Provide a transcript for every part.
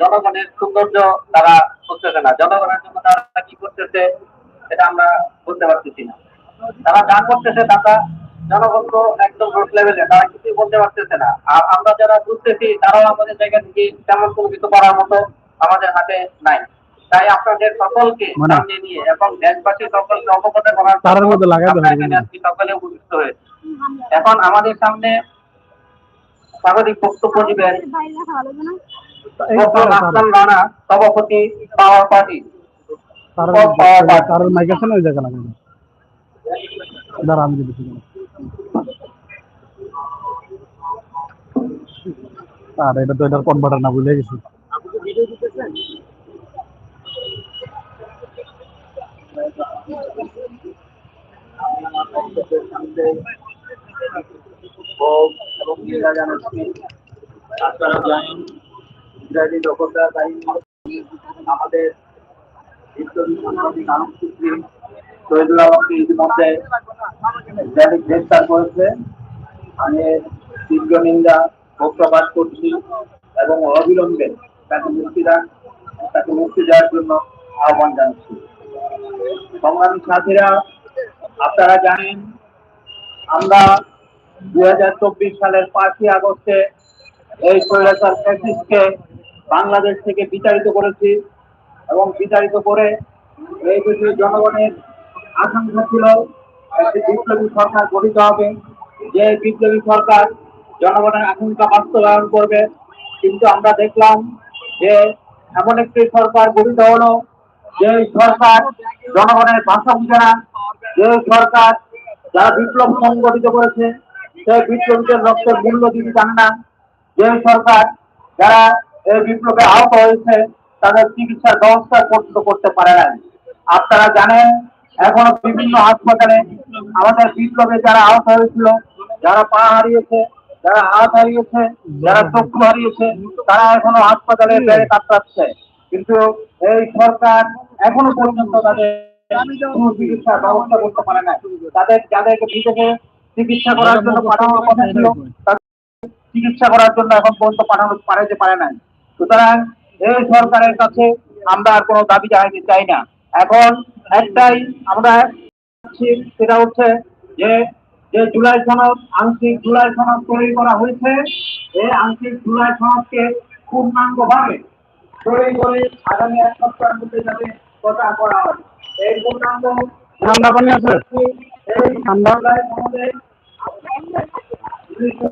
জনগণের সৌন্দর্য তারা করতেছে না। জনগণের জন্য তারা কি করতেছে এটা আমরা বলতে পারতেছি না। তারা যা করতেছে তারা জনগণ তো একদম রোড লেভেলে তারা কিছুই বলতে পারতেছে না। আর আমরা যারা বুঝতেছি তারাও আমাদের জায়গা থেকে তেমন কোনো কিছু করার মতো আমাদের হাতে নাই। তাই আপনাদের সকলকে মানে- সামনে নিয়ে এবং দেশবাসী সকলকে অবগত করার তারের মধ্যে এখানে আজকে সকলে উপস্থিত হয়েছে। এখন আমাদের সামনে স্বাগতিক বক্তব্য দিবেন রানা সভাপতি পাওয়ার পার্টি। তার তার মাইক আছে না ওই জায়গা লাগানো দাঁড়া আমি দিচ্ছি আর এটা তো এটার কনভার্টার না বুঝে গেছি। আপনারা জানেন। ইসরায়েলি দখলদার বাহিনী আমাদের গ্রেফতার করেছে। আমি তীব্র নিন্দা প্রকাশ করছি এবং অবিলম্বে তাকে মুক্তি তাকে মুক্তি দেওয়ার জন্য আহ্বান জানাচ্ছি। সংগ্রামী সাথীরা, আপনারা জানেন, আমরা দুই হাজার চব্বিশ সালের পাঁচই আগস্টে এই স্বৈরাচার ফ্যাসিস্টকে বাংলাদেশ থেকে বিতাড়িত করেছি এবং বিতাড়িত করে এই দেশের জনগণের আকাঙ্ক্ষা ছিল একটি বিপ্লবী সরকার গঠিত হবে। যে বিপ্লবী সরকার জনগণের আকাঙ্ক্ষা বাস্তবায়ন করবে, কিন্তু আমরা দেখলাম যে এমন একটি সরকার গঠিত হলো যে সরকার জনগণের ভাষা বুঝে না যে সরকার যারা বিপ্লব সংগঠিত করেছে, সেই বিপ্লবীদের রক্তের মূল্য দিতে জানে না যে সরকার যারা এই বিপ্লবে আহত হয়েছে তাদের চিকিৎসার ব্যবস্থা পর্যন্ত করতে পারে না আপনারা জানেন এখনও বিভিন্ন হাসপাতালে আমাদের বিপ্লবে যারা আহত হয়েছিল যারা পা হারিয়েছে যারা হাত হারিয়েছে যারা চক্ষু হারিয়েছে তারা এখনও হাসপাতালে বেড়ে কাতরাচ্ছে। কিন্তু এই সরকার এখনও পর্যন্ত তাদের কোনো চিকিৎসার ব্যবস্থা করতে পারে না তাদের যাদেরকে বিদেশে চিকিৎসা করার জন্য পাঠানোর কথা ছিল তাদের চিকিৎসা করার জন্য এখন পর্যন্ত পাঠানো পাঠাতে পারে নাই। সুতরাং এই সরকারের কাছে আমরা আর কোনো দাবি জানাতে চাই না। এখন একটাই আমরা সেটা হচ্ছে যে যে জুলাই সনদ আংশিক জুলাই সনদ তৈরি করা হয়েছে এই আংশিক জুলাই সনদকে পূর্ণাঙ্গ ভাবে তৈরি করে আগামী এক সপ্তাহের মধ্যে যাতে কথা করা হয়। এই পূর্ণাঙ্গ ঠান্ডা পানি আছে? এই ঠান্ডা?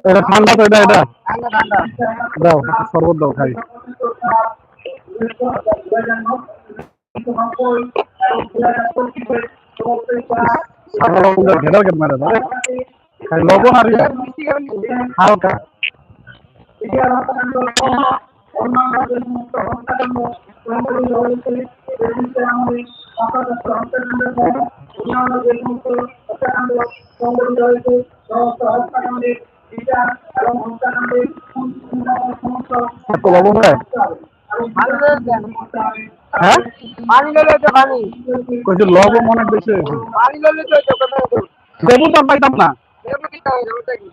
এটা ঠান্ডা তো এটা এটা। দাও শরবত দাও খাই। লবণ আর হালকা লবণ হয়? পানি লইলে তো পানি কইছে লবণ অনেক বেশি হয়েছে পানি লইলে তো তো কথা তো লেবু তো পাইতাম না। এমনি কি তাই ওটা কি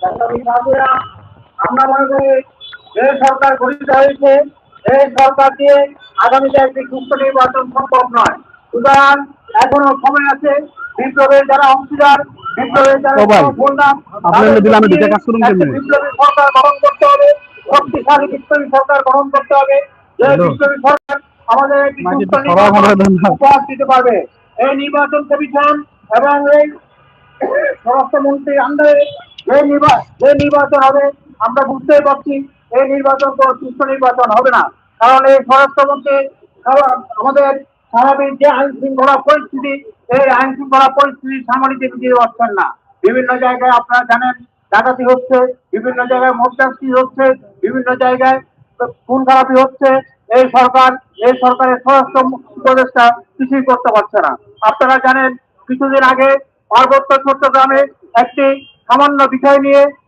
আমরা মনে করি যে সরকার গঠিত হয়েছে এই সরকার দিয়ে আগামীতে একটি সুস্থ নির্বাচন সম্ভব নয়। সুতরাং এখনও সময় আছে বিপ্লবের যারা অংশীদার বিপ্লবের যারা বললাম? বিপ্লবী সরকার গঠন করতে হবে শক্তিশালী বিপ্লবী সরকার গঠন করতে হবে। যে হ্যালো। বিপ্লবী সরকার আমাদের একটি মাটি সুস্থ তো সরাও নির্বাচন না। উপহার দিতে পারবে এই নির্বাচন কমিশন এবং এই স্বরাষ্ট্রমন্ত্রীর আন্ডারে যে নির্বাচন হবে আমরা বুঝতেই পারছি এই নির্বাচন কোনো সুস্থ নির্বাচন হবে না কারণ এই স্বরাষ্ট্রমন্ত্রী আমাদের স্বাভাবিক যে আইন শৃঙ্খলা পরিস্থিতি এই আইন শৃঙ্খলা পরিস্থিতি সামান্য দিতে পারছেন না বিভিন্ন জায়গায় আপনারা জানেন ডাকাতি হচ্ছে বিভিন্ন জায়গায় মধ্যস্থি হচ্ছে বিভিন্ন জায়গায় খুন খারাপি হচ্ছে, এই সরকার, এই সরকারের স্বরাষ্ট্র উপদেষ্টা কিছুই করতে পারছে না। আপনারা জানেন, কিছুদিন আগে পার্বত্য চট্টগ্রামে একটি সামান্য বিষয় নিয়ে